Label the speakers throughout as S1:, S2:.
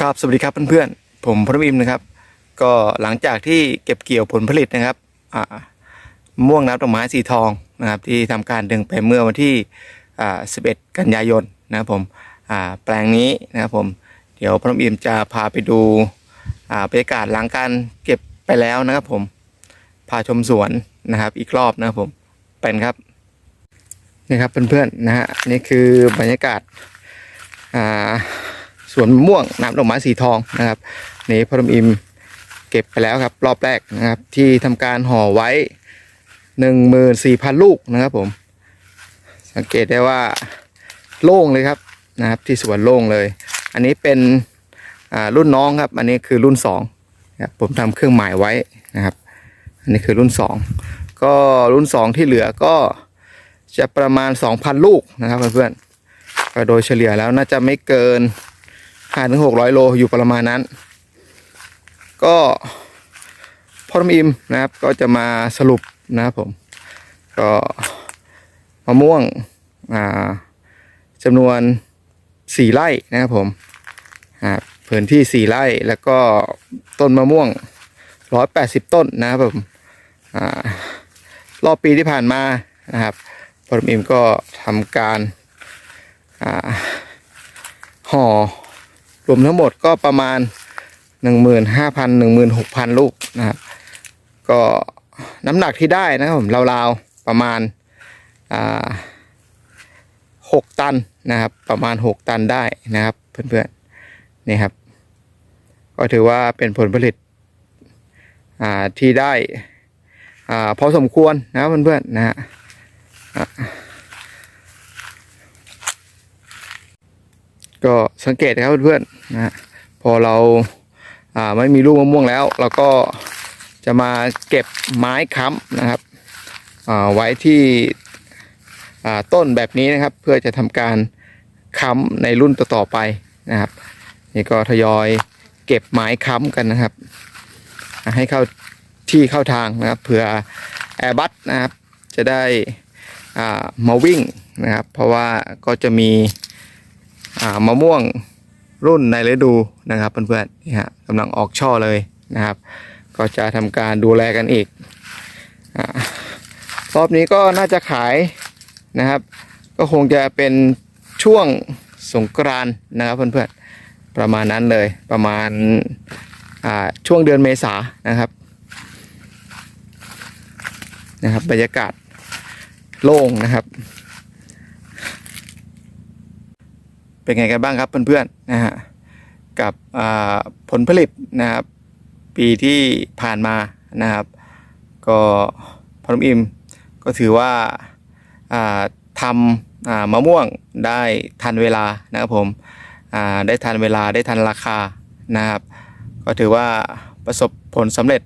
S1: ครับสวัสดีครับเพื่อนๆผมพระวิมนะครับ ก็หลังจากที่เก็บเกี่ยวผลผลิตนะครับอ่าม่วงน้ำดอกไม้สีทองนะครับ ที่ทำการดึงไปเมื่อวันที่อ่า11 กันยายนนะครับผมอ่าแปลงนี้นะครับผมเดี๋ยวพระวิมจะพาไปดูอ่าบรรยากาศหลังการเก็บไปแล้วนะครับผมพาชมสวนนะครับอีกรอบนะครับผมเป็นครับนี่ครับเพื่อนๆนะฮะนี่คือบรรยากาศอ่า สวนม่วงน้ำดอกไม้สีทองนะครับนี่พอดมอิมเก็บไปแล้วครับ รอบแรกนะครับ ที่ทำการห่อไว้หนึ่งหมื่นสี่พันลูกนะครับผม สังเกตได้ว่าโล่งเลยครับนะครับ ที่สวนโล่งเลย อันนี้เป็นอ่ารุ่นน้องครับ อันนี้คือรุ่นสองนะครับผมทำเครื่องหมายไว้นะครับ อันนี้คือรุ่นสองก็รุ่นสองที่เหลือก็จะประมาณสองพันลูกนะครับเพื่อนๆโดยเฉลี่ยแล้วน่าจะไม่เกิน ห้าถึงหกร้อยโลอยู่ประมาณนั้น ก็พ่อทอิมนะครับ ก็จะมาสรุปนะครับผม ก็มะม่วงอ่าจำนวนสี่ไร่นะครับผมอ่าพื้นที่สี่ไร่แล้วก็ต้นมะม่วงร้อยแปดสิบต้นนะครับผมอ่ารอบปีที่ผ่านมานะครับพ่อทำอิมก็ทำการอ่าห่อ รวมทั้งหมดก็ประมาณ 15,000 16,000 ลูกนะครับก็น้ำหนักที่ได้นะครับผมราวๆประมาณอ่า6ตันนะครับประมาณ 6 ตันได้นะครับเพื่อนๆนี่ครับ ก็ถือว่าเป็นผลผลิตที่ได้อพอสมควรนะครับเพื่อนๆนะฮะ ก็สังเกตนะครับเพื่อนๆนะพอเราอ่าไม่มีลูกมะม่วงแล้ว เราก็จะมาเก็บไม้ค้ำนะครับอ่าไว้ที่อ่าต้นแบบนี้นะครับ เพื่อจะทำการค้ำในรุ่นต่อๆไปนะครับนี่ก็ทยอยเก็บไม้ค้ำกันนะครับ ให้เข้าที่เข้าทางนะครับเผื่อแอร์บัสนะครับจะได้อ่ามาวิ่งนะครับ เพราะว่าก็จะมี มะม่วงรุ่นในฤดูนะครับเพื่อนๆนี่ฮะกำลังออกช่อเลยนะครับ ก็จะทำการดูแลกันอีกอรอบนี้ก็น่าจะขายนะครับ ก็คงจะเป็นช่วงสงกรานนะครับเพื่อนๆประมาณนั้นเลยประมาณาช่วงเดือนเมษานะครับนะครับบรรยากาศโล่งนะครับ เป็นไงกันบ้างครับเพื่อนๆนะฮะกับผลผลิตนะครับ ปีที่ผ่านมานะครับ ก็พอน้ำอิมก็ถือว่าทำมะม่วงได้ทันเวลานะครับผมได้ทันเวลาได้ทันราคานะครับ ก็ถือว่าประสบผลสำเร็จ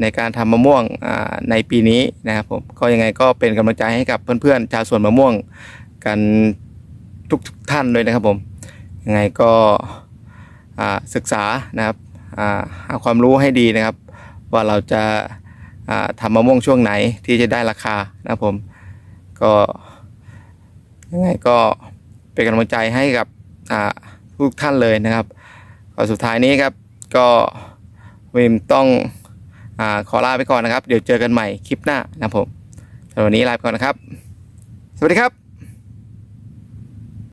S1: ในการทำมะม่วงในปีนี้นะครับผมก็ยังไงก็เป็นกำลังใจให้กับเพื่อนๆชาวสวนมะม่วงกัน ทุกๆท่านด้วยนะครับผมยังไงก็ศึกษานะครับหาความรู้ให้ดีนะครับ ว่าเราจะอ่าทำมะม่วงช่วงไหนที่จะได้ราคานะครับผมก็ยังไงก็เป็นกำลังใจให้กับทุกท่านเลยนะครับก็สุดท้ายนี้ครับก็วิมต้องอขอลาไปก่อนนะครับ เดี๋ยวเจอกันใหม่คลิปหน้านะครับผมสำหรับวันนี้ลาไปก่อนนะครับ สวัสดีครับ